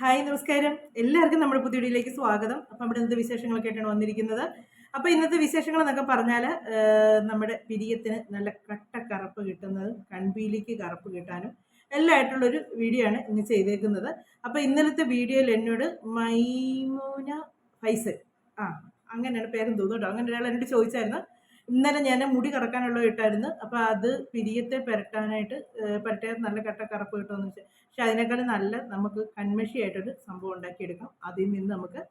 Hi നമസ്കാരം. എല്ലാവർക്കും നമ്മുടെ പുതിയ വീഡിയോയിലേക്ക് സ്വാഗതം. അപ്പം നമ്മുടെ ഇന്നത്തെ വിശേഷങ്ങളൊക്കെ ആയിട്ടാണ് വന്നിരിക്കുന്നത്. അപ്പോൾ ഇന്നത്തെ വിശേഷങ്ങൾ എന്നൊക്കെ പറഞ്ഞാൽ നമ്മുടെ പിരിയത്തിന് നല്ല കട്ട കറുപ്പ് കിട്ടുന്നത് കൺപീലിക്ക് കറുപ്പ് കിട്ടാനും എല്ലാം ആയിട്ടുള്ളൊരു വീഡിയോ ആണ് ഇന്ന് ചെയ്തേക്കുന്നത്. അപ്പോൾ ഇന്നലത്തെ വീഡിയോയിൽ എന്നോട് മൈമൂന ഫൈസൽ. ആ അങ്ങനെയാണ് പേരും തോന്നുന്നു കേട്ടോ അങ്ങനെ ഒരാൾ എന്നോട് ചോദിച്ചായിരുന്നു. ഇന്നലെ ഞാൻ മുടി കറക്കാനുള്ള ഇട്ടായിരുന്നു. അപ്പോൾ അത് പിരിയത്തെ പുരട്ടാനായിട്ട് പുരട്ടിയത് നല്ല കട്ട കറുപ്പ് കിട്ടുമെന്ന് വെച്ചാൽ പക്ഷെ അതിനേക്കാളും നല്ല നമുക്ക് കൺമഷിയായിട്ടൊരു സംഭവം ഉണ്ടാക്കിയെടുക്കാം. അതിൽ നിന്ന് നമുക്ക്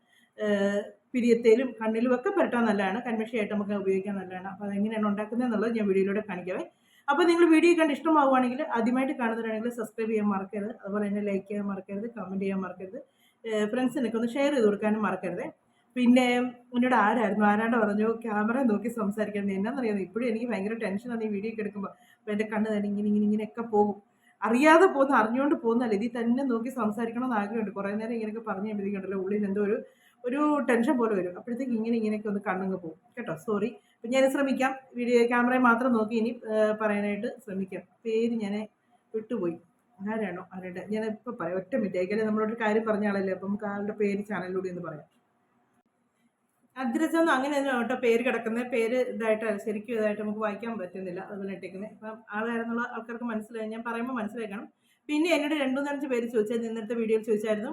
പിരിയത്തേലും കണ്ണിലും ഒക്കെ പുരട്ടാൻ നല്ലതാണ്. കൺമഷിയായിട്ട് നമുക്ക് ഉപയോഗിക്കാൻ നല്ലതാണ്. അപ്പോൾ അതെങ്ങനെയാണ് ഉണ്ടാക്കുന്നത് എന്നുള്ളത് ഞാൻ വീഡിയോയിലൂടെ കാണിക്കാവേ. അപ്പോൾ നിങ്ങൾ വീഡിയോ കണ്ട് ഇഷ്ടമാവുകയാണെങ്കിൽ ആദ്യമായിട്ട് കാണുന്നവരാണെങ്കിൽ സബ്സ്ക്രൈബ് ചെയ്യാൻ മറക്കരുത്. അതുപോലെ തന്നെ ലൈക്ക് ചെയ്യാൻ മറക്കരുത് കമന്റ് ചെയ്യാൻ മറക്കരുത്. ഫ്രണ്ട്സിനൊക്കെ ഒന്ന് ഷെയർ ചെയ്ത് കൊടുക്കാനും മറക്കരുത്. പിന്നെ എന്നോട് ആരായിരുന്നു? ആരാണ്ട് പറഞ്ഞു ക്യാമറ നോക്കി സംസാരിക്കണം. എന്നാന്നറിയാം ഇപ്പോഴും എനിക്ക് ഭയങ്കര ടെൻഷനാണ് ഈ വീഡിയോ ഒക്കെ എടുക്കുമ്പോൾ അപ്പോൾ എന്റെ കണ്ണ് തന്നെ ഇങ്ങനെ ഇങ്ങനെ ഇങ്ങനെയൊക്കെ പോകും. അറിയാതെ പോകുന്ന അറിഞ്ഞുകൊണ്ട് പോകുന്നതല്ല? ഇതിൽ തന്നെ നോക്കി സംസാരിക്കണം എന്ന് ആഗ്രഹമുണ്ട്. കുറേ നേരം ഇങ്ങനെയൊക്കെ പറഞ്ഞു കഴിയുമ്പോഴത്തേക്കുണ്ടല്ലോ ഉള്ളിൽ എന്തോ ഒരു ഒരു ടെൻഷൻ പോലെ വരും. അപ്പോഴത്തേക്ക് ഇങ്ങനെ ഇങ്ങനെയൊക്കെ ഒന്ന് കണ്ണങ്ങ് പോകും. കേട്ടോ? സോറി അപ്പം ഞാൻ ശ്രമിക്കാം. വീഡിയോ ക്യാമറയെ മാത്രം നോക്കി ഇനി പറയാനായിട്ട് ശ്രമിക്കാം. പേര് ഞാൻ വിട്ടുപോയി. ആരാണോ? ആരുടെ? ഞാൻ ഇപ്പോൾ പറയാം. ഒറ്റ മിനിറ്റ് ആയിക്കല്ലേ നമ്മളോട് കാര്യം പറഞ്ഞ ആളല്ലേ? അപ്പം നമുക്ക് ആളുടെ പേര് ചാനലിലൂടെ എന്ന് പറയാം. അദ്രജ അങ്ങനെ കേട്ടോ പേര് കിടക്കുന്നത് പേര് ഇതായിട്ട് ശരിക്കും ഇതായിട്ട് നമുക്ക് വായിക്കാൻ പറ്റുന്നില്ല അതുപോലെ ഇട്ടേക്കുന്നത് അപ്പം ആളായിരുന്നുള്ള ആൾക്കാർക്ക് മനസ്സിലായി ഞാൻ പറയുമ്പോൾ മനസ്സിലാക്കണം പിന്നെ എന്നോട് രണ്ടു നാലഞ്ച് പേര് ചോദിച്ചാൽ ഇന്നത്തെ വീഡിയോയിൽ ചോദിച്ചായിരുന്നു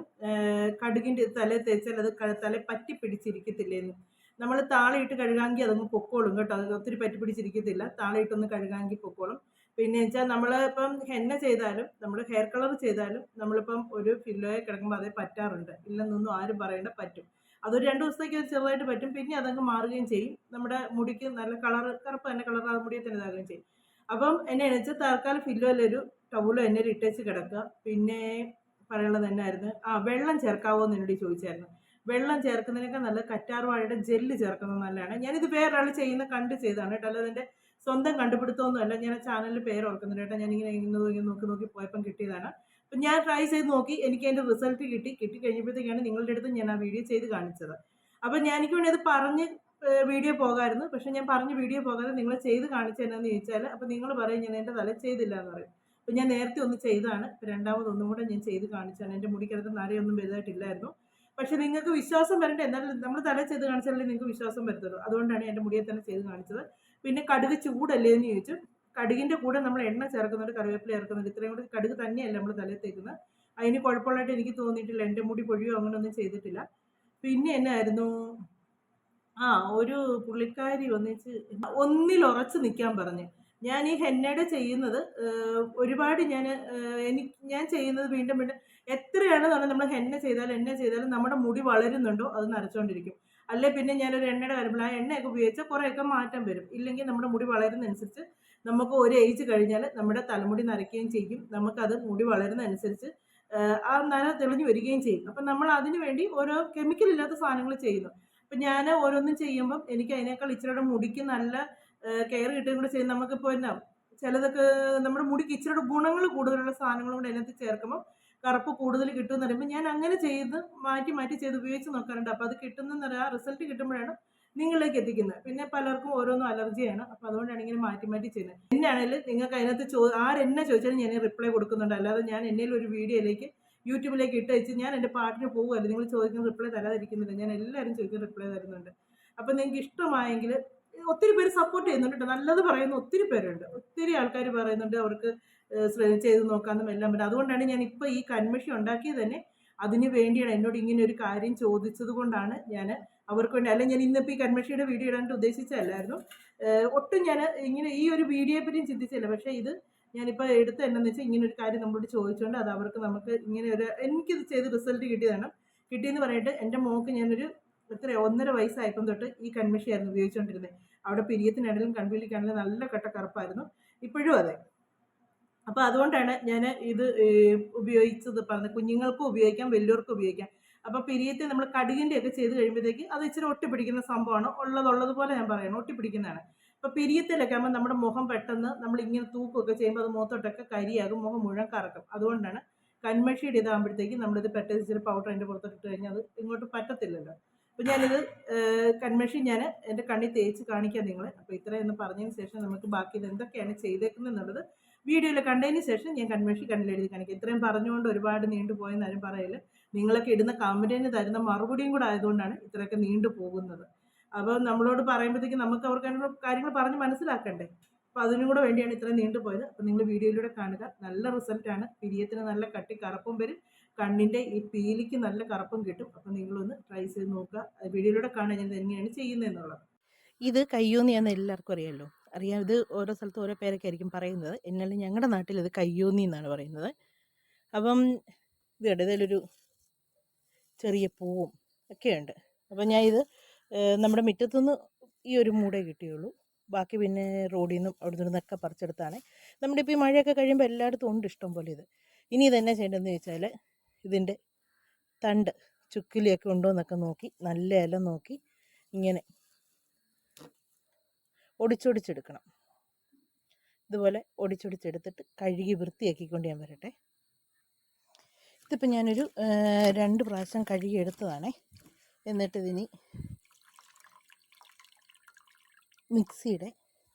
കടുകിന്റെ തല തേച്ചാൽ അത് തല പറ്റി പിടിച്ചിരിക്കത്തില്ലേന്ന് നമ്മൾ താളിയിട്ട് കഴുകാമെങ്കിൽ അതങ്ങ് പൊക്കോളും കേട്ടോ അത് ഒത്തിരി പറ്റി പിടിച്ചിരിക്കത്തില്ല താളിയിട്ടൊന്ന് കഴുകാമെങ്കിൽ പൊക്കോളും. പിന്നെ വെച്ചാൽ നമ്മൾ ഇപ്പം ഹെന്ന ചെയ്താലും നമ്മൾ ഹെയർ കളർ ചെയ്താലും നമ്മളിപ്പം ഒരു ഫില്ലോയെ കിടക്കുമ്പോൾ അതേ പറ്റാറുണ്ട്. ഇല്ലെന്നൊന്നും ആരും പറയേണ്ട പറ്റും. അതൊരു രണ്ട് ദിവസത്തേക്ക് ചെറുതായിട്ട് പറ്റും. പിന്നെ അതങ്ങ് മാറുകയും ചെയ്യും. നമ്മുടെ മുടിക്ക് നല്ല കളർ കറുപ്പ് തന്നെ കളർ ആ മുടിയെ തന്നെ ഇതാകുകയും ചെയ്യും. അപ്പം എന്നെ എണിച്ച് തൽക്കാലം ഫില്ലോലൊരു ടൗലോ എന്നെ ഇട്ടേച്ച് കിടക്കുക. പിന്നെ പറയുള്ളത് തന്നെയായിരുന്നു ആ വെള്ളം ചേർക്കാവോ എന്ന് എന്നോട് ചോദിച്ചായിരുന്നു. വെള്ളം ചേർക്കുന്നതിനൊക്കെ നല്ല കറ്റാർവാഴയുടെ ജെല്ല് ചേർക്കുന്നത് നല്ലതാണ്. ഞാനിത് വേറൊരാൾ ചെയ്യുന്ന കണ്ട് ചെയ്താണ് കേട്ടോ. അല്ലാതെ സ്വന്തം കണ്ടുപിടുത്തമൊന്നുമല്ല. ഞാൻ ചാനലിൽ പേര് ഓർക്കുന്നുണ്ട് കേട്ടോ. ഞാനിങ്ങനെ ഇങ്ങനെ നോക്കി നോക്കി പോയപ്പം കിട്ടിയതാണ്. അപ്പം ഞാൻ ട്രൈ ചെയ്ത് നോക്കി. എനിക്ക് അതിന്റെ റിസൾട്ട് കിട്ടി. കിട്ടി കഴിഞ്ഞപ്പോഴത്തേക്കാണ് നിങ്ങളുടെ അടുത്ത് ഞാൻ ആ വീഡിയോ ചെയ്ത് കാണിച്ചത്. അപ്പം ഞാൻ എനിക്ക് വേണ്ടി അത് പറഞ്ഞ് വീഡിയോ പോകാമായിരുന്നു പക്ഷെ ഞാൻ പറഞ്ഞ് വീഡിയോ പോകാതെ നിങ്ങൾ ചെയ്ത് കാണിച്ചതെന്നു ചോദിച്ചാൽ അപ്പം നിങ്ങൾ പറയും ഞാൻ എന്റെ തല ചെയ്തില്ല എന്ന് പറയും. അപ്പം ഞാൻ നേരത്തെ ഒന്ന് ചെയ്താണ് രണ്ടാമത് ഒന്നും കൂടെ ഞാൻ ചെയ്ത് കാണിച്ചാണ് എന്റെ മുടിക്കകത്ത് നരയൊന്നും വലുതായിട്ടില്ലായിരുന്നു. പക്ഷെ നിങ്ങൾക്ക് വിശ്വാസം വരണ്ട? എന്നാലും നമ്മൾ തല ചെയ്ത് കാണിച്ചാലേ നിങ്ങൾക്ക് വിശ്വാസം വരത്തുള്ളൂ. അതുകൊണ്ടാണ് എന്റെ മുടിയെ തന്നെ ചെയ്ത് കാണിച്ചത്. പിന്നെ കടുക് ചൂടല്ലേ എന്ന് ചോദിച്ചു. കടുകിന്റെ കൂടെ നമ്മൾ എണ്ണ ചേർക്കുന്നുണ്ട് കറിവേപ്പില ചേർക്കുന്നുണ്ട് ഇത്രയും കൂടി കടുക് തന്നെയല്ല നമ്മൾ തലയിൽ തേക്കുന്നത്. അതിന് കുഴപ്പമുള്ളതായിട്ട് എനിക്ക് തോന്നിയിട്ടില്ല. എന്റെ മുടി പൊഴിയോ അങ്ങനെയൊന്നും ചെയ്തിട്ടില്ല. പിന്നെ എന്നായിരുന്നു? ആ ഒരു പുള്ളിക്കാരി ഒന്നിച്ച് ഒന്നിൽ ഉറച്ചു നിൽക്കാൻ പറഞ്ഞു. ഞാൻ ഈ ഹെന്നയുടെ ചെയ്യുന്നത് ഒരുപാട് ഞാൻ എനിക്ക് ഞാൻ ചെയ്യുന്നത് വീണ്ടും വീണ്ടും എത്രയാണ് പറഞ്ഞാൽ നമ്മൾ ഹെന്ന ചെയ്താലും എണ്ണ ചെയ്താലും നമ്മുടെ മുടി വളരുന്നുണ്ടോ അത് നരച്ചുകൊണ്ടിരിക്കും അല്ലെ പിന്നെ ഞാനൊരു എണ്ണയുടെ വരുമ്പോൾ ആ എണ്ണയൊക്കെ ഉപയോഗിച്ചാൽ കുറേയൊക്കെ മാറ്റം വരും. ഇല്ലെങ്കിൽ നമ്മുടെ മുടി വളരുന്നതനുസരിച്ച് നമുക്ക് ഒരു ഏജ് കഴിഞ്ഞാൽ നമ്മുടെ തലമുടി നരയ്ക്കുകയും ചെയ്യും. നമുക്കത് മുടി വളരുന്നതനുസരിച്ച് ആ നര തെളിഞ്ഞു വരികയും ചെയ്യും. അപ്പം നമ്മൾ അതിനു വേണ്ടി ഓരോ കെമിക്കൽ ഇല്ലാത്ത സാധനങ്ങൾ ചെയ്യുന്നു. അപ്പം ഞാൻ ഓരോന്നും ചെയ്യുമ്പം എനിക്ക് അതിനേക്കാൾ ഇച്ചിരിയുടെ മുടിക്ക് നല്ല കെയർ കിട്ടുകയും കൂടെ ചെയ്യും. നമുക്കിപ്പോൾ എന്നാ ചിലതൊക്കെ നമ്മുടെ മുടിക്ക് ഇച്ചിരിയുടെ ഗുണങ്ങൾ കൂടുതലുള്ള സാധനങ്ങളും കൂടെ അതിനകത്ത് ചേർക്കുമ്പോൾ കറുപ്പ് കൂടുതൽ കിട്ടുമെന്ന് പറയുമ്പോൾ ഞാൻ അങ്ങനെ ചെയ്ത് മാറ്റി മാറ്റി ചെയ്ത് ഉപയോഗിച്ച് നോക്കാറുണ്ട്. അപ്പോൾ അത് കിട്ടുന്ന റിസൾട്ട് കിട്ടുമ്പോഴാണ് നിങ്ങളിലേക്ക് എത്തിക്കുന്നത്. പിന്നെ പലർക്കും ഓരോന്നും അലർജിയാണ്. അപ്പോൾ അതുകൊണ്ടാണ് ഇങ്ങനെ മാറ്റി മാറ്റി ചെയ്യുന്നത്. എന്നാണെങ്കിൽ നിങ്ങൾക്ക് അതിനകത്ത് ചോ ആരെന്നെ ചോദിച്ചാലും ഞാൻ റിപ്ലൈ കൊടുക്കുന്നുണ്ട്. അല്ലാതെ ഞാൻ എന്നേലും ഒരു വീഡിയോയിലേക്ക് യൂട്യൂബിലേക്ക് ഇട്ട് വെച്ച് ഞാൻ എന്റെ പാട്ടിന് പോകുമല്ലോ നിങ്ങൾ ചോദിക്കുന്ന റിപ്ലൈ തരാതിരിക്കുന്നില്ല. ഞാൻ എല്ലാവരും ചോദിക്കുന്ന റിപ്ലൈ തരുന്നുണ്ട്. അപ്പോൾ നിങ്ങൾക്ക് ഇഷ്ടമായെങ്കിൽ ഒത്തിരി പേര് സപ്പോർട്ട് ചെയ്യുന്നുണ്ട് നല്ലത് പറയുന്ന ഒത്തിരി പേരുണ്ട്. ഒത്തിരി ആൾക്കാർ പറയുന്നുണ്ട് അവർക്ക് ചെയ്ത് നോക്കാമെന്നും എല്ലാം പറ്റും. അതുകൊണ്ടാണ് ഞാൻ ഇപ്പോൾ ഈ കൺമിഷൻ ഉണ്ടാക്കിയത് തന്നെ. അതിന് വേണ്ടിയാണ് എന്നോട് ഇങ്ങനെ ഒരു കാര്യം ചോദിച്ചത് കൊണ്ടാണ് ഞാൻ അവർക്ക് വേണ്ടി അല്ലെങ്കിൽ ഞാൻ ഇന്നിപ്പോൾ ഈ കൺമഷിയുടെ വീഡിയോ ഇടാനായിട്ട് ഉദ്ദേശിച്ചല്ലായിരുന്നു ഒട്ടും ഞാൻ ഇങ്ങനെ ഈ ഒരു വീഡിയോയെ പറ്റിയും ചിന്തിച്ചില്ല. പക്ഷേ ഇത് ഞാനിപ്പോൾ എടുത്ത് എന്നാന്ന് വെച്ചാൽ ഇങ്ങനെ ഒരു കാര്യം നമ്മളോട് ചോദിച്ചുകൊണ്ട് അത് അവർക്ക് നമുക്ക് ഇങ്ങനെ ഒരു എനിക്കിത് ചെയ്ത് റിസൾട്ട് കിട്ടിയതാണ്. കിട്ടിയെന്ന് പറഞ്ഞിട്ട് എന്റെ മോക്ക് ഞാനൊരു എത്ര ഒന്നര വയസ്സായപ്പം തൊട്ട് ഈ കൺമഷിയായിരുന്നു ഉപയോഗിച്ചുകൊണ്ടിരുന്നത് അവിടെ പിരിയത്തിനാണെങ്കിലും കൺവീലിക്കാണെങ്കിലും നല്ല കട്ട കറുപ്പായിരുന്നു. ഇപ്പോഴും അതെ. അപ്പോൾ അതുകൊണ്ടാണ് ഞാൻ ഇത് ഉപയോഗിച്ചത് പറഞ്ഞത്. കുഞ്ഞുങ്ങൾക്കും ഉപയോഗിക്കാം വലിയവർക്കും ഉപയോഗിക്കാം. അപ്പോൾ പിരിയത്തെ നമ്മൾ കടുകിന്റെ ഒക്കെ ചെയ്ത് കഴിയുമ്പോഴത്തേക്ക് അത് ഇച്ചിരി ഒട്ടിപ്പിടിക്കുന്ന സംഭവമാണ്. ഉള്ളതുള്ളതുപോലെ ഞാൻ പറയണം ഒട്ടിപ്പിടിക്കുന്നതാണ്. അപ്പോൾ പിരിയത്തിലൊക്കെ ആകുമ്പോൾ നമ്മുടെ മുഖം പെട്ടെന്ന് നമ്മൾ ഇങ്ങനെ തൂപ്പൊക്കെ ചെയ്യുമ്പോൾ അത് മുഖത്തോട്ടൊക്കെ കരിയാകും. മുഖം മുഴുവൻ കറക്കും. അതുകൊണ്ടാണ് കൺമഷിയുടെ ഇതാകുമ്പോഴത്തേക്ക് നമ്മളിത് പെട്ടെന്ന് ഇച്ചിരി പൗഡർ അതിന്റെ പുറത്തോട്ട് ഇട്ട് കഴിഞ്ഞാൽ അത് ഇങ്ങോട്ട് പറ്റത്തില്ലല്ലോ. അപ്പൊ ഞാനിത് കൺമഷി ഞാൻ എന്റെ കണ്ണി തേച്ച് കാണിക്കാം നിങ്ങളെ. അപ്പോൾ ഇത്രയൊന്ന് പറഞ്ഞതിന് ശേഷം നമുക്ക് ബാക്കി ഇത് എന്തൊക്കെയാണ് ചെയ്തേക്കുന്നത് എന്നുള്ളത് വീഡിയോയിൽ കണ്ടതിന് ശേഷം ഞാൻ കൺമഷി കണ്ണിലെഴുതി കാണിക്കാം. ഇത്രയും പറഞ്ഞുകൊണ്ട് ഒരുപാട് നീണ്ടുപോയെന്നാലും പറയില്ല. നിങ്ങളൊക്കെ ഇടുന്ന കമന്റിന് തരുന്ന മറുപടിയും കൂടെ ആയതുകൊണ്ടാണ് ഇത്രയൊക്കെ നീണ്ടു പോകുന്നത്. അപ്പോൾ നമ്മളോട് പറയുമ്പോഴത്തേക്ക് നമുക്ക് അവർക്ക് കാര്യങ്ങൾ പറഞ്ഞ് മനസ്സിലാക്കണ്ടേ? അപ്പോൾ അതിനും കൂടെ വേണ്ടിയാണ് ഇത്രയും നീണ്ടുപോയത് അപ്പോൾ നിങ്ങൾ വീഡിയോയിലൂടെ കാണുക. നല്ല റിസൾട്ടാണ് പിരിയത്തിന് നല്ല കട്ടി കറുപ്പും വരും. കണ്ണിന്റെ ഈ പീലിക്ക് നല്ല കറുപ്പും കിട്ടും. അപ്പോൾ നിങ്ങളൊന്ന് ട്രൈ ചെയ്ത് നോക്കുക. വീഡിയോയിലൂടെ കാണുക ഞാൻ എങ്ങനെയാണ് ചെയ്യുന്നത് എന്നുള്ളത്. ഇത് കയ്യൂന്ന് എന്ന് എല്ലാവർക്കും അറിയാമല്ലോ അറിയാം. ഇത് ഓരോ സ്ഥലത്ത് ഓരോ പേരൊക്കെ ആയിരിക്കും പറയുന്നത്. എന്നാലും ഞങ്ങളുടെ നാട്ടിൽ ഇത് കയ്യൂന്നി എന്നാണ് പറയുന്നത്. അപ്പം ഇത് ചെറിയ പൂവും ഒക്കെയുണ്ട്. അപ്പോൾ ഞാൻ ഇത് നമ്മുടെ മുറ്റത്തുനിന്ന് ഈ ഒരു മൂടേ കിട്ടിയുള്ളൂ. ബാക്കി പിന്നെ റോഡിൽ നിന്നും അവിടെ നിന്നൊക്കെ പറിച്ചെടുത്താണ്. നമ്മുടെ ഇപ്പോൾ ഈ മഴയൊക്കെ കഴിയുമ്പോൾ എല്ലായിടത്തും ഉണ്ട് ഇഷ്ടം പോലെ ഇത്. ഇനി ഇതെന്നെ ചെയ്യേണ്ടതെന്ന് ചോദിച്ചാൽ ഇതിന്റെ തണ്ട് ചുക്കിലിയൊക്കെ ഉണ്ടോ എന്നൊക്കെ നോക്കി നല്ല ഇല നോക്കി ഇങ്ങനെ ഒടിച്ചൊടിച്ചെടുക്കണം. ഇതുപോലെ ഒടിച്ചൊടിച്ചെടുത്തിട്ട് കഴുകി വൃത്തിയാക്കിക്കൊണ്ട് ഞാൻ വരട്ടെ. ഇതിപ്പോൾ ഞാനൊരു രണ്ട് പ്രാവശ്യം കഴുകി എടുത്തതാണ്. എന്നിട്ട് ഇതിനി മിക്സിയുടെ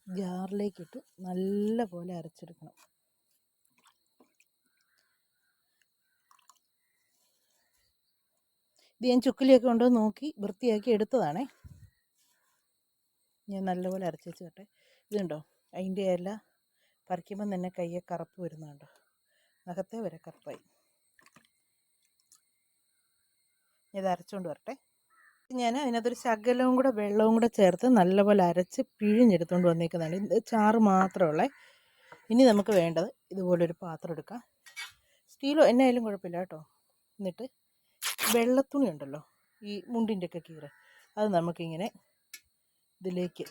ജാറിലേക്കിട്ട് നല്ല പോലെ അരച്ചെടുക്കണം. ഇത് ഞാൻ ചുക്കിലിയൊക്കെ കൊണ്ടുവന്ന് നോക്കി വൃത്തിയാക്കി എടുത്തതാണേ. ഞാൻ നല്ലപോലെ അരച്ച് വെച്ച് കേട്ടെ ഇതുണ്ടോ? അതിന്റെ ഇല പറിക്കുമ്പം തന്നെ കയ്യെ കറുപ്പ് വരുന്നുണ്ടോ? നഖത്തെ വരെ കറുപ്പായി ഞാൻ ഇത് അരച്ചുകൊണ്ട് വരട്ടെ. ഞാൻ അതിനകത്തൊരു ശകലവും കൂടെ വെള്ളവും കൂടെ ചേർത്ത് നല്ലപോലെ അരച്ച് പിഴിഞ്ഞെടുത്തുകൊണ്ട് വന്നേക്കുന്നതാണ്. ഇത് ചാറ് മാത്രമുള്ളേ ഇനി നമുക്ക് വേണ്ടത് ഇതുപോലൊരു പാത്രം എടുക്കാം. സ്റ്റീലോ എന്നായാലും കുഴപ്പമില്ല കേട്ടോ. എന്നിട്ട് വെള്ളത്തുണി ഉണ്ടല്ലോ ഈ മുണ്ടിന്റെ ഒക്കെ കീറ്. അത് നമുക്കിങ്ങനെ ഇതിലേക്ക്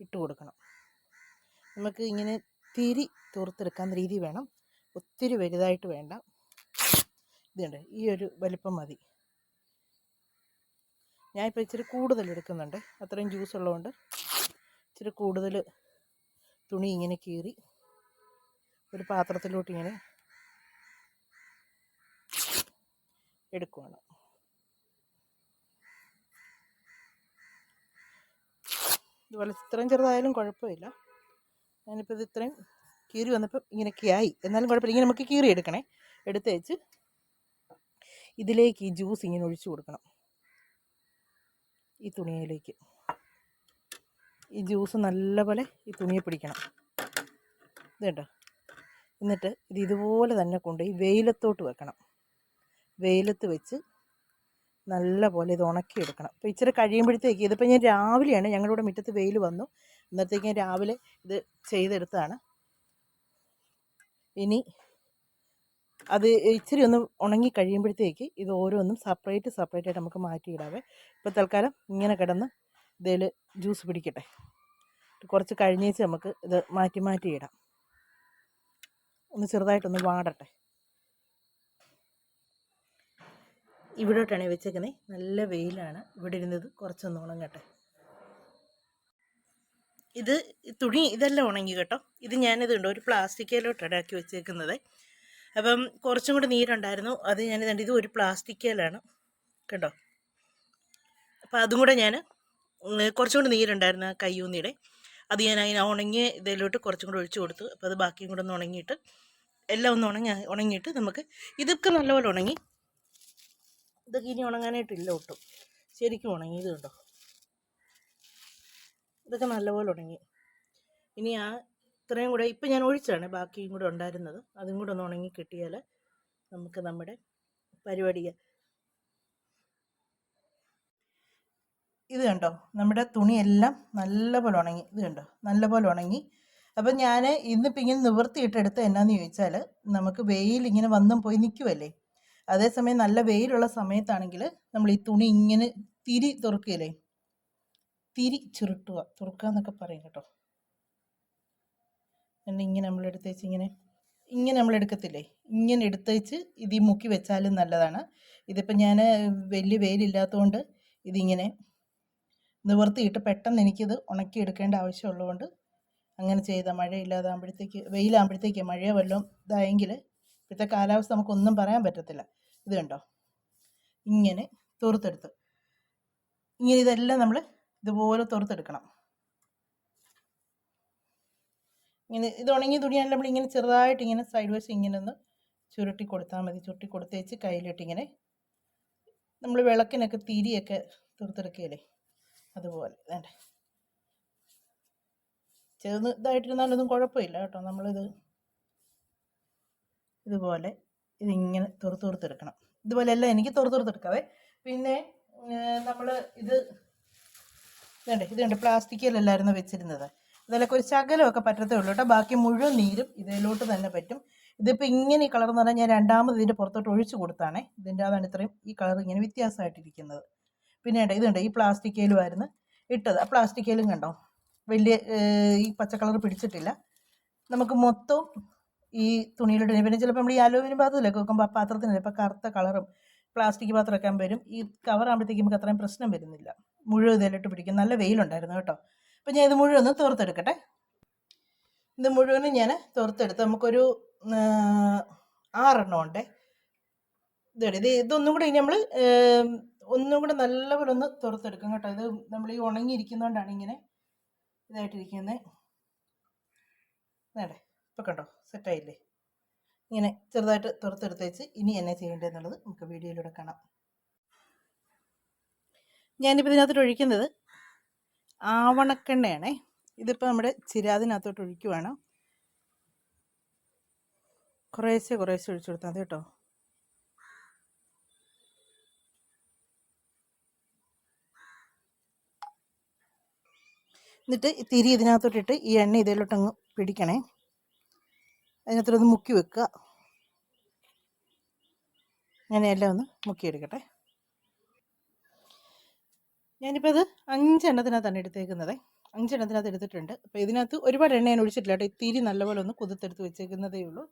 ഇട്ട് കൊടുക്കണം. നമുക്ക് ഇങ്ങനെ തിരി തുറത്തെടുക്കാൻ രീതി വേണം. ഒത്തിരി വലുതായിട്ട് വേണ്ട. ഇതുണ്ട് ഈ ഒരു വലിപ്പം മതി. ഞാനിപ്പോൾ ഇച്ചിരി കൂടുതൽ എടുക്കുന്നുണ്ട്. അത്രയും ജ്യൂസ് ഉള്ളതുകൊണ്ട് ഇച്ചിരി കൂടുതൽ തുണി ഇങ്ങനെ കീറി ഒരു പാത്രത്തിലോട്ട് ഇങ്ങനെ എടുക്കുവാണ്. ഇതുപോലെ ഇത്രയും ചെറുതായാലും കുഴപ്പമില്ല. ഞാനിപ്പോൾ ഇത് ഇത്രയും കീറി വന്നപ്പോൾ ഇങ്ങനെയൊക്കെ ആയി. എന്നാലും കുഴപ്പമില്ല. ഇങ്ങനെ നമുക്ക് കീറി എടുക്കണേ എടുത്തേച്ച് ഇതിലേക്ക് ഈ ജ്യൂസ് ഇങ്ങനെ ഒഴിച്ചു കൊടുക്കണം. ഈ തുണിയിലേക്ക്. ഈ ജ്യൂസ് നല്ലപോലെ ഈ തുണിയെ പിടിക്കണം. ഇത് കേട്ടോ എന്നിട്ട് ഇത് ഇതുപോലെ തന്നെ കൊണ്ട് ഈ വെയിലത്തോട്ട് വെക്കണം. വെയിലത്ത് വെച്ച് നല്ല പോലെ ഇത് ഉണക്കിയെടുക്കണം. അപ്പോൾ ഇച്ചിരി കഴിയുമ്പോഴത്തേക്ക് ഇതിപ്പോൾ ഞാൻ രാവിലെയാണ് ഞങ്ങളുടെ ഇവിടെ മുറ്റത്ത് വെയിൽ വന്നു. ഇന്നത്തേക്ക് ഞാൻ രാവിലെ ഇത് ചെയ്തെടുത്തതാണ്. ഇനി അത് ഇച്ചിരി ഒന്ന് ഉണങ്ങി കഴിയുമ്പോഴത്തേക്ക് ഇത് ഓരോന്നും സെപ്പറേറ്റ് സെപ്പറേറ്റ് ആയിട്ട് നമുക്ക് മാറ്റിയിടാവേ ഇപ്പോൾ തൽക്കാലം ഇങ്ങനെ കിടന്ന് ഇതിൽ ജ്യൂസ് പിടിക്കട്ടെ. കുറച്ച് കഴിഞ്ഞേച്ച് നമുക്ക് ഇത് മാറ്റി മാറ്റി ഇടാം. ഒന്ന് ചെറുതായിട്ടൊന്ന് വാടട്ടെ. ഇവിടോട്ടാണ് വെച്ചേക്കുന്നത് നല്ല വെയിലാണ്. ഇവിടെ ഇരുന്നത് കുറച്ചൊന്ന് ഉണങ്ങട്ടെ. ഇത് തുണി ഇതെല്ലാം ഉണങ്ങി കേട്ടോ. ഇത് ഞാനിത് ഉണ്ടോ ഒരു പ്ലാസ്റ്റിക്കയിലോട്ട് ഇടാക്കി വെച്ചേക്കുന്നത്. അപ്പം കുറച്ചും കൂടി നീരുണ്ടായിരുന്നു. അത് ഞാൻ ഇതുണ്ട് ഇത് ഒരു പ്ലാസ്റ്റിക്കലാണ്. കേട്ടോ അപ്പം അതും കൂടെ ഞാൻ കുറച്ചും കൂടി നീരുണ്ടായിരുന്നു ആ കയ്യൂന്നിയുടെ. അത് ഞാൻ അതിന് ഉണങ്ങിയ ഇതിലോട്ട് കുറച്ചും കൂടി ഒഴിച്ചു കൊടുത്തു. അപ്പോൾ അത് ബാക്കിയും കൂടെ ഒന്ന് ഉണങ്ങിയിട്ട് എല്ലാം ഒന്ന് ഉണങ്ങി ഉണങ്ങിയിട്ട് നമുക്ക് ഇതൊക്കെ നല്ലപോലെ ഉണങ്ങി. ഇതൊക്കെ ഇനി ഉണങ്ങാനായിട്ടില്ല ഒട്ടും. ശരിക്കും ഉണങ്ങി ഇത് കണ്ടോ? ഇതൊക്കെ നല്ലപോലെ ഉണങ്ങി. ഇനി ആ ഇത്രയും കൂടെ ഇപ്പം ഞാൻ ഒഴിച്ചാണ് ബാക്കിയും കൂടെ ഉണ്ടായിരുന്നത്. അതും കൂടെ ഒന്ന് ഉണങ്ങി കിട്ടിയാൽ നമുക്ക് നമ്മുടെ പരിപാടി ഇത് കണ്ടോ? നമ്മുടെ തുണിയെല്ലാം നല്ലപോലെ ഉണങ്ങി. ഇത് കണ്ടോ? നല്ലപോലെ ഉണങ്ങി. അപ്പം ഞാൻ ഇന്നിപ്പോൾ ഇങ്ങനെ നിവർത്തിയിട്ടെടുത്ത് എന്നാന്ന് ചോദിച്ചാൽ നമുക്ക് വെയിൽ ഇങ്ങനെ വന്നും പോയി നിൽക്കുമല്ലേ അതേസമയം നല്ല വെയിലുള്ള സമയത്താണെങ്കിൽ നമ്മൾ ഈ തുണി ഇങ്ങനെ തിരി തുറക്കുകയില്ലേ തിരി ചുരുട്ടുക. തുറക്കുക എന്നൊക്കെ പറയും കേട്ടോ. എന്നിട്ട് ഇങ്ങനെ നമ്മൾ എടുത്തേച്ച് ഇങ്ങനെ ഇങ്ങനെ നമ്മൾ എടുക്കത്തില്ലേ? ഇങ്ങനെ എടുത്തേച്ച് ഇത് ഈ മുക്കി വെച്ചാലും നല്ലതാണ്. ഇതിപ്പോൾ ഞാൻ വലിയ വെയിലില്ലാത്തതുകൊണ്ട് ഇതിങ്ങനെ നിവർത്തിയിട്ട് പെട്ടെന്ന് എനിക്കിത് ഉണക്കിയെടുക്കേണ്ട ആവശ്യമുള്ളതുകൊണ്ട് അങ്ങനെ ചെയ്ത. മഴയില്ലാതാകുമ്പോഴത്തേക്ക് വെയിലാകുമ്പോഴത്തേക്ക് മഴയോ വല്ലതും ഇതായെങ്കിൽ ഇപ്പോഴത്തെ കാലാവസ്ഥ നമുക്കൊന്നും പറയാൻ പറ്റത്തില്ല. ഇത് കണ്ടോ? ഇങ്ങനെ തുറത്തെടുത്ത് ഇങ്ങനെ ഇതെല്ലാം നമ്മൾ ഇതുപോലെ തുറത്തെടുക്കണം ഇങ്ങനെ ഇത് ഉണങ്ങിയ തുണിയാണെങ്കിൽ നമ്മൾ ഇങ്ങനെ ചെറുതായിട്ട് ഇങ്ങനെ സൈഡ് വശം ഇങ്ങനെ ഒന്ന് ചുരുട്ടി കൊടുത്താൽ മതി. ചുരുട്ടി കൊടുത്തേച്ച് കയ്യിലിട്ടിങ്ങനെ നമ്മൾ വിളക്കിനൊക്കെ തിരിയൊക്കെ തുറത്തെടുക്കുകയില്ലേ അതുപോലെ. വേണ്ട. ചെറുത് ഇതായിട്ടിരുന്നാലൊന്നും കുഴപ്പമില്ല കേട്ടോ. നമ്മളിത് ഇതുപോലെ ഇതിങ്ങനെ തുറത്ത് തുറത്തെടുക്കണം. ഇതുപോലെയല്ല എനിക്ക് തുറത്ത് തുറത്തെടുക്കാവേ. പിന്നെ നമ്മൾ ഇത് വേണ്ടേ ഇത് കണ്ട് പ്ലാസ്റ്റിക്കിലല്ലായിരുന്നു വെച്ചിരുന്നത്? ഇതിലൊക്കെ ഒരു ശകലമൊക്കെ പറ്റത്തേ ഉള്ളൂ കേട്ടോ. ബാക്കി മുഴുവൻ നീരും ഇതിലോട്ട് തന്നെ പറ്റും. ഇതിപ്പോൾ ഇങ്ങനെ ഈ കളർ എന്ന് പറഞ്ഞാൽ ഞാൻ രണ്ടാമത് ഇതിന്റെ പുറത്തോട്ട് ഒഴിച്ചു കൊടുത്താണേ. ഇതിന്റെ അതാണ് ഇത്രയും ഈ കളർ ഇങ്ങനെ വ്യത്യാസമായിട്ടിരിക്കുന്നത്. പിന്നെ ഇതുണ്ട് ഈ പ്ലാസ്റ്റിക്കേലുമായിരുന്നു ഇട്ടത്. ആ പ്ലാസ്റ്റിക്കേലും കണ്ടോ വലിയ ഈ പച്ചക്കളർ കളർ പിടിച്ചിട്ടില്ല. നമുക്ക് മൊത്തം ഈ തുണിയിലിട്ട് പിന്നെ ചിലപ്പോൾ നമ്മൾ ഈ അലോവിനും പാത്രത്തിലൊക്കെ വെക്കുമ്പോൾ ആ പാത്രത്തിന് ചിലപ്പോൾ കറുത്ത കളറും പ്ലാസ്റ്റിക് പാത്രമൊക്കെ വരും. ഈ കവർ ആകുമ്പോഴത്തേക്കും നമുക്ക് അത്രയും പ്രശ്നം വരുന്നില്ല. മുഴുവൻ ഇതിലിട്ട് പിടിക്കും. നല്ല വെയിലുണ്ടായിരുന്നു കേട്ടോ. അപ്പം ഞാൻ ഇത് മുഴുവൻ ഒന്ന് തോർത്തെടുക്കട്ടെ. ഇത് മുഴുവനും ഞാൻ തോർത്തെടുത്ത് നമുക്കൊരു ആറെണ്ണം ഉണ്ടേ. ഇതേ ഇത് ഇതൊന്നും കൂടി നമ്മൾ ഒന്നും കൂടെ നല്ലപോലെ ഒന്ന് തുറത്തെടുക്കും കേട്ടോ. ഇത് നമ്മൾ ഈ ഉണങ്ങിയിരിക്കുന്നതുകൊണ്ടാണ് ഇങ്ങനെ ഇതായിട്ടിരിക്കുന്നത് വേണ്ടേ ഇപ്പം കണ്ടോ? സെറ്റായില്ലേ? ഇങ്ങനെ ചെറുതായിട്ട് തുറത്തെടുത്തേച്ച് ഇനി എന്നെ ചെയ്യേണ്ടതെന്നുള്ളത് നമുക്ക് വീഡിയോയിലൂടെ കാണാം. ഞാനിപ്പോൾ ഇതിനകത്തോട്ട് ഒഴിക്കുന്നത് ആവണക്കെണ്ണയാണേ. ഇതിപ്പോൾ നമ്മുടെ ചിരാതിനകത്തോട്ട് ഒഴിക്കുവാണ് കുറേശ്ശെ കുറേശ്ശെ ഒഴിച്ചു കൊടുത്താൽ മതി കേട്ടോ. എന്നിട്ട് തിരി ഇതിനകത്തോട്ടിട്ട് ഈ എണ്ണ ഇതിലോട്ടങ്ങ് പിടിക്കണേ. അതിനകത്തൊന്ന് മുക്കി വെക്കുക. ഞാൻ എല്ലാം ഒന്ന് മുക്കിയെടുക്കട്ടെ. ഞാനിപ്പോൾ അത് അഞ്ചെണ്ണത്തിനകത്താണ് എടുത്തേക്കുന്നത്. അഞ്ചെണ്ണത്തിനകത്ത് എടുത്തിട്ടുണ്ട്. അപ്പോൾ ഇതിനകത്ത് ഒരുപാട് എണ്ണ ഞാൻ ഒഴിച്ചിട്ടില്ല കേട്ടോ. ഇത്തിരി നല്ലപോലെ ഒന്ന് കുതിർത്തെടുത്ത് വെച്ചേക്കുന്നതേ ഉള്ളൂ.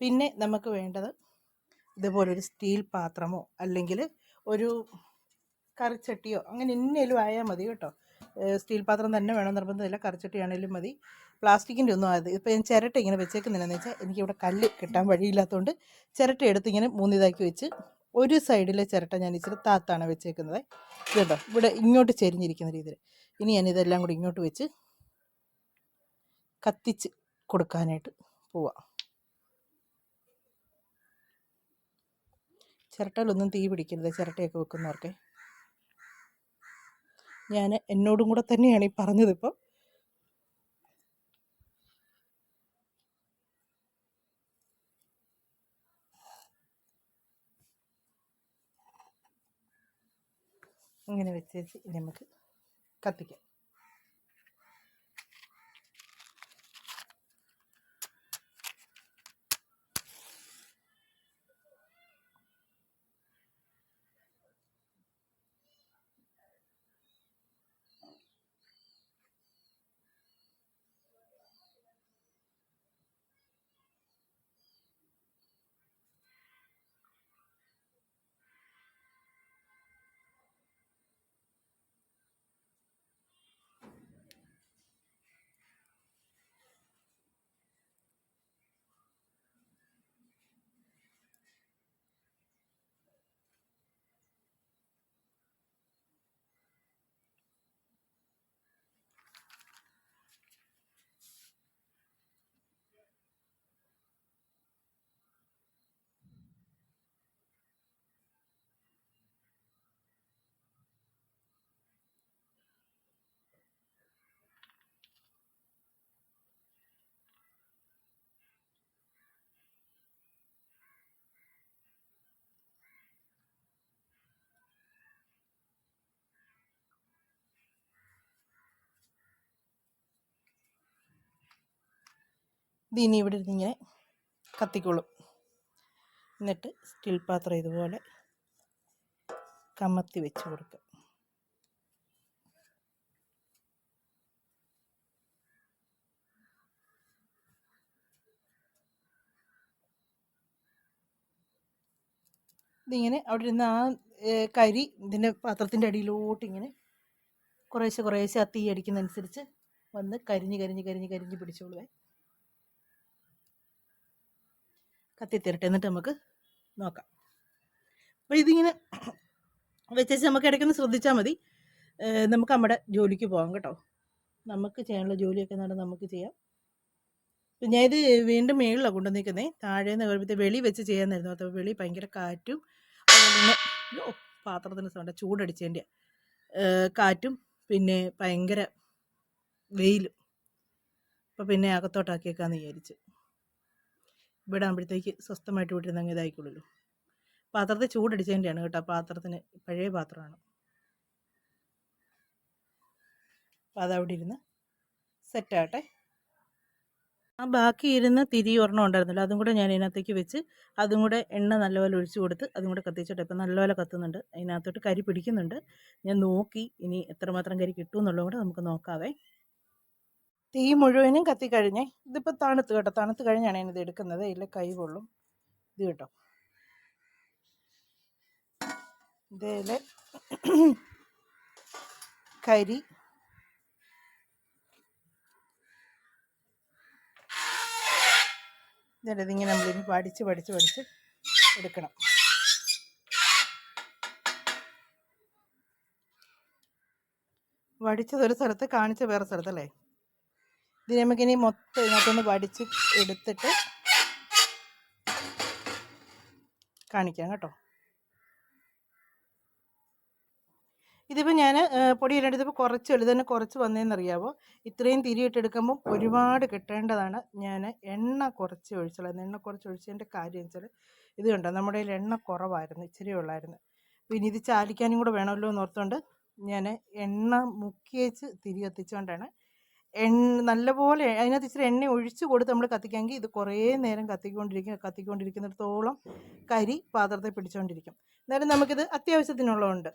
പിന്നെ നമുക്ക് വേണ്ടത് ഇതുപോലൊരു സ്റ്റീൽ പാത്രമോ അല്ലെങ്കിൽ ഒരു കറിച്ചട്ടിയോ അങ്ങനെ എന്നേലും ആയാൽ മതി കേട്ടോ. സ്റ്റീൽ പാത്രം തന്നെ വേണം നിർബന്ധമില്ല. കറിച്ചട്ടിയാണേലും മതി. പ്ലാസ്റ്റിക്കിന്റെ ഒന്നും ആയത് ഇപ്പോൾ ഞാൻ ചിരട്ട ഇങ്ങനെ വെച്ചേക്കുന്നില്ലെന്ന് വെച്ചാൽ എനിക്കിവിടെ കല്ല് കിട്ടാൻ വഴിയില്ലാത്തതുകൊണ്ട് ചിരട്ട എടുത്ത് ഇങ്ങനെ മൂന്നിതാക്കി വെച്ച് ഒരു സൈഡിലെ ചിരട്ട ഞാൻ ഇച്ചിരി താത്താണ് വെച്ചേക്കുന്നത്. ഇതുണ്ടോ ഇവിടെ ഇങ്ങോട്ട് ചെരിഞ്ഞിരിക്കുന്ന രീതിയിൽ. ഇനി ഞാൻ ഇതെല്ലാം കൂടി ഇങ്ങോട്ട് വെച്ച് കത്തിച്ച് കൊടുക്കാനായിട്ട് പോവാം. ചിരട്ടയിലൊന്നും തീ പിടിക്കരുത്. ചിരട്ടയൊക്കെ വെക്കുന്നവർക്ക്. ഞാൻ എന്നോടും കൂടെ തന്നെയാണ് ഈ പറഞ്ഞതിപ്പോൾ ഇങ്ങനെ വെച്ച് വെച്ച് ഇനി നമുക്ക് കത്തിക്കാം. ഇനി ഇവിടെ ഇരുന്നിങ്ങനെ കത്തിക്കോളും. എന്നിട്ട് സ്റ്റീൽ പാത്രം ഇതുപോലെ കമത്തി വെച്ച് കൊടുക്കുക ഇതിങ്ങനെ അവിടെ ഇരുന്ന് ആ കരി ഇതിന്റെ പാത്രത്തിന്റെ അടിയിലോട്ട് ഇങ്ങനെ കുറേശ്ശെ കുറേശ്ശെ ആ തീ അടിക്കുന്നതനുസരിച്ച് വന്ന് കരിഞ്ഞ് കരിഞ്ഞ് കരിഞ്ഞ് കരിഞ്ഞ് പിടിച്ചോളുവേ. കത്തിത്തരട്ടെ. എന്നിട്ട് നമുക്ക് നോക്കാം. അപ്പോൾ ഇതിങ്ങനെ വെച്ചേച്ച് നമുക്ക് ഇടയ്ക്കൊന്ന് ശ്രദ്ധിച്ചാൽ മതി. നമുക്ക് നമ്മുടെ ജോലിക്ക് പോകാം കേട്ടോ. നമുക്ക് ചെയ്യാനുള്ള ജോലിയൊക്കെ നടന്ന് നമുക്ക് ചെയ്യാം. ഞാൻ ഇത് വീണ്ടും മേളിലാണ് കൊണ്ടു നിൽക്കുന്നത് താഴേന്ന് കഴിയുമ്പോഴത്തെ വെളി വെച്ച് ചെയ്യാമെന്നായിരുന്നു അപ്പോൾ വെളി ഭയങ്കര കാറ്റും അതുപോലെ തന്നെ പാത്രത്തിന് സൗണ്ട് ചൂടടിച്ചതിന്റെ കാറ്റും പിന്നെ ഭയങ്കര വെയിലും. അപ്പോൾ പിന്നെ അകത്തോട്ടാക്കിയേക്കാന്ന് വിചാരിച്ച്. ഇവിടെ ആകുമ്പോഴത്തേക്ക് സ്വസ്ഥമായിട്ട് വിട്ടിരുന്ന് അങ്ങ് ഇതായിക്കൊള്ളുമല്ലോ പാത്രത്തെ ചൂടടിച്ചതിന്റെയാണ് കേട്ടോ പാത്രത്തിന് പഴയ പാത്രമാണ്. അപ്പോൾ അതവിടെ ഇരുന്ന് സെറ്റാകട്ടെ. ആ ബാക്കി ഇരുന്ന തിരി ഒരെണ്ണം ഉണ്ടായിരുന്നല്ലോ അതും കൂടെ ഞാൻ ഇതിനകത്തേക്ക് വെച്ച് അതും കൂടെ എണ്ണ നല്ലപോലെ ഒഴിച്ചു കൊടുത്ത് അതും കൂടെ കത്തിച്ചോട്ടെ ഇപ്പം നല്ലപോലെ കത്തുന്നുണ്ട്. അതിനകത്തോട്ട് കരി പിടിക്കുന്നുണ്ട്. ഞാൻ നോക്കി ഇനി എത്രമാത്രം കരി കിട്ടുമെന്നുള്ളതും കൂടെ നമുക്ക് നോക്കാവേ. തീ മുഴുവനും കത്തിക്കഴിഞ്ഞേ ഇതിപ്പോൾ തണുത്ത് കേട്ടോ തണുത്ത് കഴിഞ്ഞാണ് ഞാനിത് എടുക്കുന്നത്. ഇല്ല കൈ കൊള്ളും. ഇത് കേട്ടോ. ഇതേ കരി. ഇതിങ്ങനെ ഇതിങ്ങനെ നമ്മളിനി പഠിച്ച് പഠിച്ച് പഠിച്ച് എടുക്കണം. വടിച്ചത് ഒരു സ്ഥലത്ത് കാണിച്ച വേറെ സ്ഥലത്തല്ലേ? ഇത് നമുക്കിനി മൊത്തം ഇതിനകത്തുനിന്ന് വടിച്ച് എടുത്തിട്ട് കാണിക്കാം കേട്ടോ. ഇതിപ്പോൾ ഞാൻ പൊടി ഇരണ്ടതിപ്പോൾ കുറച്ച് ഉള്ളു തന്നെ കുറച്ച് വന്നതെന്നറിയാമോ ഇത്രയും തിരിയിട്ടെടുക്കുമ്പോൾ ഒരുപാട് കിട്ടേണ്ടതാണ്. ഞാൻ എണ്ണ കുറച്ച് ഒഴിച്ചുള്ളത് എണ്ണ കുറച്ച് ഒഴിച്ചതിന്റെ കാര്യം വെച്ചാൽ ഇത് കണ്ടോ? നമ്മുടെ കയ്യിൽ എണ്ണ കുറവായിരുന്നു ഇച്ചിരി ഉള്ളായിരുന്നു. പിന്നെ ഇത് ചാലിക്കാനും കൂടെ വേണമല്ലോ എന്ന് ഓർത്തുകൊണ്ട് ഞാൻ എണ്ണ മുക്കിയേച്ച് തിരി കത്തിച്ചുകൊണ്ടാണ് എണ്ണ നല്ലപോലെ അതിനകത്ത് ഇച്ചിരി എണ്ണ ഒഴിച്ച് കൊടുത്ത് നമ്മൾ കത്തിക്കാമെങ്കിൽ ഇത് കുറേ നേരം കത്തിക്കൊണ്ടിരിക്കും കത്തിക്കൊണ്ടിരിക്കുന്നിടത്തോളം കരി പാത്രത്തെ പിടിച്ചുകൊണ്ടിരിക്കും എന്നാലും നമുക്കിത് അത്യാവശ്യത്തിനുള്ളതുണ്ട്.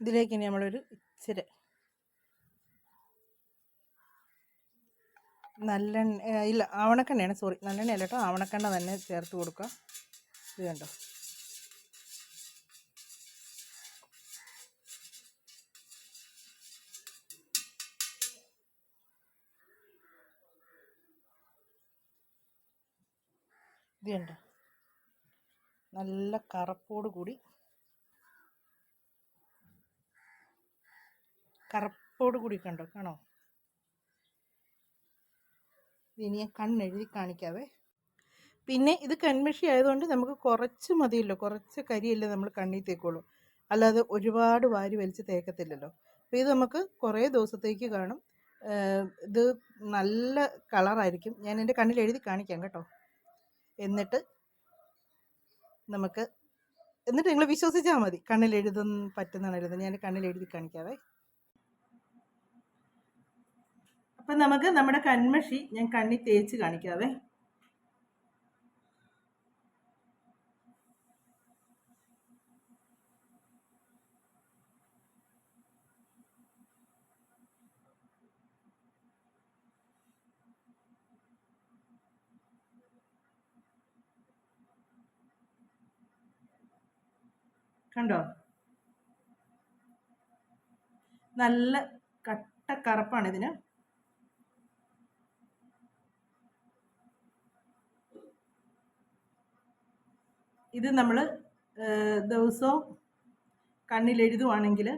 ഇതിലേക്ക് ഇനി നമ്മളൊരു ഇച്ചിരി നല്ലെണ്ണ ഇല്ല ആവണക്കെണ്ണയാണ് സോറി നല്ലെണ്ണ അല്ല കേട്ടോ ആവണക്കെണ്ണ തന്നെ ചേർത്ത് കൊടുക്കുക. ഇത് കണ്ടോ? ഇത് നല്ല കറുപ്പോട് കൂടി കറുപ്പോട് കൂടി കണ്ടോ? കാണോ? ഇനി ഞാൻ കണ്ണെഴുതി കാണിക്കാവേ. പിന്നെ ഇത് കൺമഷി ആയതുകൊണ്ട് നമുക്ക് കുറച്ച് മതിയല്ലോ. കുറച്ച് കരിയല്ലേ നമ്മൾ കണ്ണിൽ തേക്കുള്ളൂ. അല്ലാതെ ഒരുപാട് വാരി വലിച്ച് തേക്കത്തില്ലല്ലോ. അപ്പോൾ ഇത് നമുക്ക് കുറേ ദിവസത്തേക്ക് കാണും. ഇത് നല്ല കളറായിരിക്കും. ഞാൻ എന്റെ കണ്ണിൽ എഴുതി കാണിക്കാം കേട്ടോ. എന്നിട്ട് നമുക്ക് എന്നിട്ട് നിങ്ങൾ വിശ്വസിച്ചാൽ മതി. കണ്ണിൽ എഴുതുന്ന പറ്റുന്നതാണ് എഴുതുന്നത്. ഞാൻ കണ്ണിൽ എഴുതി കാണിക്കാവേ. അപ്പം നമുക്ക് നമ്മുടെ കൺമഷി ഞാൻ കണ്ണി തേച്ച് കാണിക്കാവേ. കണ്ടോ? നല്ല കട്ട കറുപ്പാണ് ഇതിന്. ഇത് നമ്മൾ ദിവസവും കണ്ണിൽ എഴുതുവാണെങ്കിൽ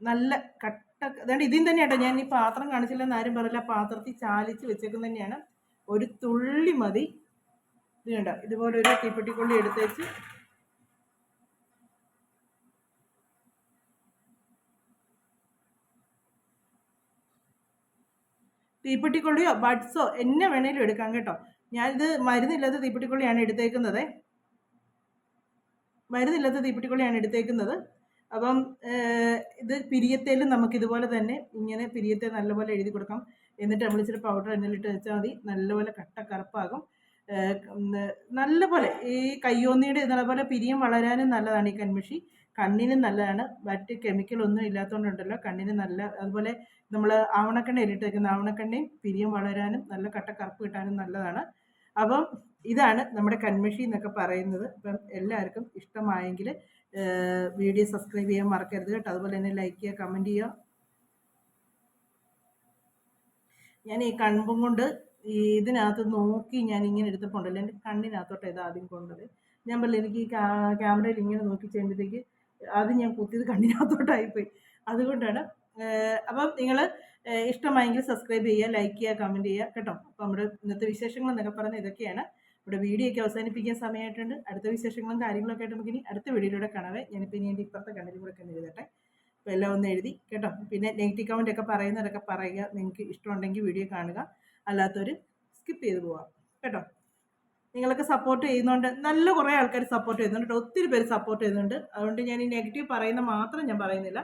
നല്ല കട്ട അതുകൊണ്ട് ഇതിൽ തന്നെ കേട്ടോ ഞാൻ ഈ പാത്രം കാണിച്ചില്ലെന്ന് ആരും പറയില്ല പാത്രത്തിൽ ചാലിച്ച് വെച്ചേക്കുന്നത് തന്നെയാണ്. ഒരു തുള്ളി മതി. ഇത് കണ്ടോ? ഇതുപോലെ ഒരു തീപ്പെട്ടിക്കൊള്ളി എടുത്തേച്ച് തീപ്പെട്ടിക്കൊള്ളിയോ ബഡ്സോ എന്നെ വേണേലും എടുക്കാം കേട്ടോ. ഞാനിത് മരുന്നില്ലാത്ത തീപ്പെട്ടിക്കൊള്ളിയാണ് എടുത്തേക്കുന്നത്. മരുന്നില്ലാത്ത തീപ്പെട്ടിക്കൊള്ളിയാണ് എടുത്തേക്കുന്നത്. അപ്പം ഇത് പിരിയത്തേലും നമുക്ക് ഇതുപോലെ തന്നെ ഇങ്ങനെ പിരിയത്തെ നല്ലപോലെ എഴുതി കൊടുക്കാം. എന്നിട്ട് നമ്മൾ ഇച്ചിരി പൗഡർ എണ്ണയിലിട്ട് വെച്ചാൽ മതി. നല്ലപോലെ കട്ട കറുപ്പാകും. നല്ലപോലെ ഈ കയ്യോന്നിയുടെ നല്ലപോലെ പിരിയം വളരാനും നല്ലതാണ് ഈ കൺമിഷി. കണ്ണിനും നല്ലതാണ്. മറ്റ് കെമിക്കൽ ഒന്നും ഇല്ലാത്തതുകൊണ്ടുണ്ടല്ലോ. കണ്ണിന് നല്ല അതുപോലെ നമ്മൾ ആവണക്കണ്ണ ഇട്ടേക്കുന്ന ആവണക്കണ്ണയും പിരിയം വളരാനും നല്ല കട്ട കറുപ്പ് കിട്ടാനും നല്ലതാണ്. അപ്പം ഇതാണ് നമ്മുടെ കൺമഷി എന്നൊക്കെ പറയുന്നത്. അപ്പം എല്ലാവർക്കും ഇഷ്ടമായെങ്കിൽ വീഡിയോ സബ്സ്ക്രൈബ് ചെയ്യാൻ മറക്കരുത് കേട്ടോ. അതുപോലെ തന്നെ ലൈക്ക് ചെയ്യുക കമന്റ് ചെയ്യുക. ഞാൻ ഈ കൺപും കൊണ്ട് ഇതിനകത്ത് നോക്കി ഞാൻ ഇങ്ങനെ എടുത്തപ്പോണ്ടല്ലോ എന്റെ കണ്ണിനകത്തോട്ട് ഇത് ആദ്യം കൊണ്ടത്. ഞാൻ പറഞ്ഞു എനിക്ക് ഈ ക്യാമറയിൽ ഇങ്ങനെ നോക്കി ചെയ്യുമ്പോഴത്തേക്ക് അത് ഞാൻ കുത്തിയത് കണ്ണിനകത്തോട്ടായിപ്പോയി. അതുകൊണ്ടാണ് അപ്പം നിങ്ങൾ ഇഷ്ടമായെങ്കിൽ സബ്സ്ക്രൈബ് ചെയ്യുക ലൈക്ക് ചെയ്യുക കമന്റ് ചെയ്യുക കേട്ടോ? അപ്പോൾ നമ്മുടെ ഇന്നത്തെ വിശേഷങ്ങൾ എന്നൊക്കെ പറഞ്ഞ ഇതൊക്കെയാണ്. ഇവിടെ വീഡിയോ ഒക്കെ അവസാനിപ്പിക്കാൻ സമയമായിട്ടുണ്ട്. അടുത്ത വിശേഷങ്ങളും കാര്യങ്ങളൊക്കെ ആയിട്ട് നമുക്ക് ഇനി അടുത്ത വീഡിയോയിലൂടെ കാണാവേ. ഞാനിപ്പോൾ ഇനി എന്റെ ഇപ്പുറത്തെ കണ്ണിൽ കൂടെ ഒക്കെ എഴുതട്ടെ. അപ്പോൾ എല്ലാം ഒന്ന് എഴുതി കേട്ടോ? പിന്നെ നെഗറ്റീവ് കമന്റ് ഒക്കെ പറയുന്നവരൊക്കെ പറയുക. നിങ്ങൾക്ക് ഇഷ്ടമുണ്ടെങ്കിൽ വീഡിയോ കാണുക. അല്ലാത്തവർ സ്കിപ്പ് ചെയ്ത് പോവാം കേട്ടോ? നിങ്ങളൊക്കെ സപ്പോർട്ട് ചെയ്യുന്നുണ്ട് നല്ല കുറേ ആൾക്കാർ സപ്പോർട്ട് ചെയ്യുന്നുണ്ട് ഒത്തിരി പേര് സപ്പോർട്ട് ചെയ്യുന്നുണ്ട്. അതുകൊണ്ട് ഞാൻ ഈ നെഗറ്റീവ് പറയുന്ന മാത്രം ഞാൻ പറയുന്നില്ല.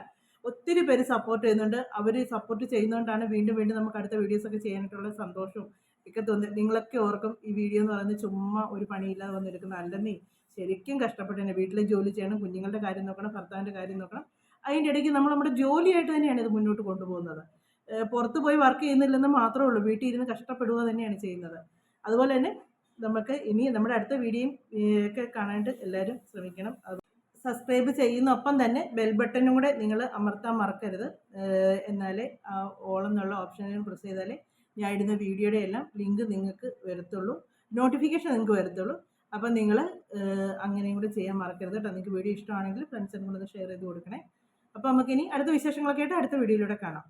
ഒത്തിരി പേര് സപ്പോർട്ട് ചെയ്യുന്നുണ്ട്. അവർ സപ്പോർട്ട് ചെയ്യുന്നതുകൊണ്ടാണ് വീണ്ടും വീണ്ടും നമുക്ക് അടുത്ത വീഡിയോസൊക്കെ ചെയ്യാനായിട്ടുള്ള സന്തോഷവും ഒക്കെ തോന്നി. നിങ്ങളൊക്കെ ഓർക്കും ഈ വീഡിയോ എന്ന് പറയുന്നത് ചുമ്മാ ഒരു പണിയില്ലാതെ വന്നിരിക്കുന്ന അല്ലെന്നേ. ശരിക്കും കഷ്ടപ്പെട്ട് തന്നെ വീട്ടിലെ ജോലി ചെയ്യണം കുഞ്ഞുങ്ങളുടെ കാര്യം നോക്കണം ഭർത്താവിന്റെ കാര്യം നോക്കണം. അതിന്റെ ഇടയ്ക്ക് നമ്മൾ നമ്മുടെ ജോലിയായിട്ട് തന്നെയാണ് ഇത് മുന്നോട്ട് കൊണ്ടുപോകുന്നത്. പുറത്ത് പോയി വർക്ക് ചെയ്യുന്നില്ലെന്ന് മാത്രമേ ഉള്ളൂ. വീട്ടിൽ ഇരുന്ന് കഷ്ടപ്പെടുക തന്നെയാണ് ചെയ്യുന്നത്. അതുപോലെ തന്നെ നമുക്ക് ഇനി നമ്മുടെ അടുത്ത വീഡിയോയും ഒക്കെ കാണാനായിട്ട് എല്ലാവരും ശ്രമിക്കണം. സബ്സ്ക്രൈബ് ചെയ്യുന്നൊപ്പം തന്നെ ബെൽ ബട്ടണും കൂടെ നിങ്ങൾ അമർത്താൻ മറക്കരുത്. എന്നാലേ ആ ഓൾ എന്നുള്ള ഓപ്ഷനിലും പ്രസ് ചെയ്താലേ ഞാൻ ഇടുന്ന വീഡിയോയുടെ എല്ലാം ലിങ്ക് നിങ്ങൾക്ക് വരത്തുള്ളൂ. നോട്ടിഫിക്കേഷൻ നിങ്ങൾക്ക് വരത്തുള്ളൂ. അപ്പം നിങ്ങൾ അങ്ങനെയും കൂടെ ചെയ്യാൻ മറക്കരുത് കേട്ടോ. നിങ്ങൾക്ക് വീഡിയോ ഇഷ്ടമാണെങ്കിൽ ഫ്രണ്ട്സിനും കൂടെ ഷെയർ ചെയ്ത് കൊടുക്കണേ. അപ്പോൾ നമുക്കിനി അടുത്ത വിശേഷങ്ങളൊക്കെ ആയിട്ട് അടുത്ത വീഡിയോയിലൂടെ കാണാം.